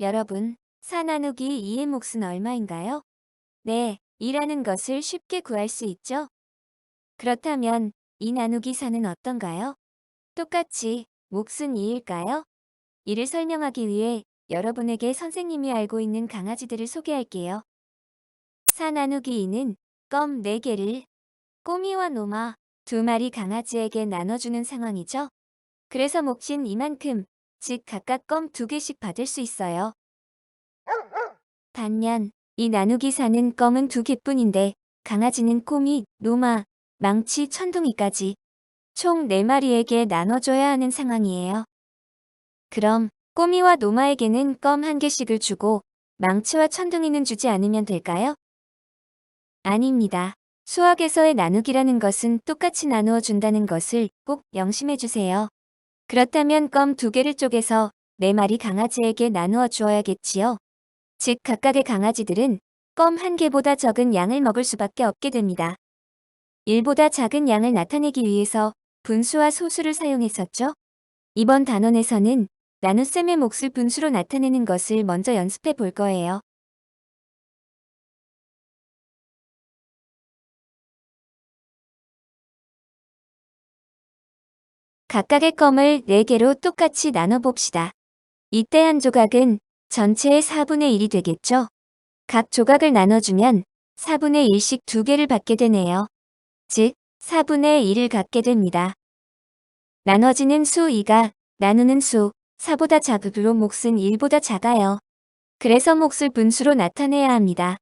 여러분, 4 나누기 2의 몫은 얼마인가요? 네, 2라는 것을 쉽게 구할 수 있죠? 그렇다면 2 나누기 4는 어떤가요? 똑같이 몫은 2일까요? 이를 설명하기 위해 여러분에게 선생님이 알고 있는 강아지들을 소개할게요. 4 나누기 2는 껌 4개를 꼬미와 노마 두 마리 강아지에게 나눠주는 상황이죠. 그래서 몫인 이만큼, 즉 각각 껌 2개씩 받을 수 있어요. 반면 이 나누기 4는 껌은 2개뿐인데 강아지는 꼬미, 노마, 망치, 천둥이까지 총 4마리에게 나눠줘야 하는 상황이에요. 그럼 꼬미와 노마에게는 껌 1개씩을 주고 망치와 천둥이는 주지 않으면 될까요? 아닙니다. 수학에서의 나누기라는 것은 똑같이 나누어 준다는 것을 꼭 명심해 주세요. 그렇다면 껌 2개를 쪼개서 4마리 강아지에게 나누어 주어야겠지요. 즉 각각의 강아지들은 껌 1개보다 적은 양을 먹을 수밖에 없게 됩니다. 1보다 작은 양을 나타내기 위해서 분수와 소수를 사용했었죠. 이번 단원에서는 나눗셈의 몫을 분수로 나타내는 것을 먼저 연습해 볼 거예요. 각각의 껌을 4개로 똑같이 나눠봅시다. 이때 한 조각은 전체의 4분의 1이 되겠죠? 각 조각을 나눠주면 4분의 1씩 2개를 받게 되네요. 즉, 4분의 1을 갖게 됩니다. 나눠지는 수 2가 나누는 수 4보다 작으로 몫은 1보다 작아요. 그래서 몫을 분수로 나타내야 합니다.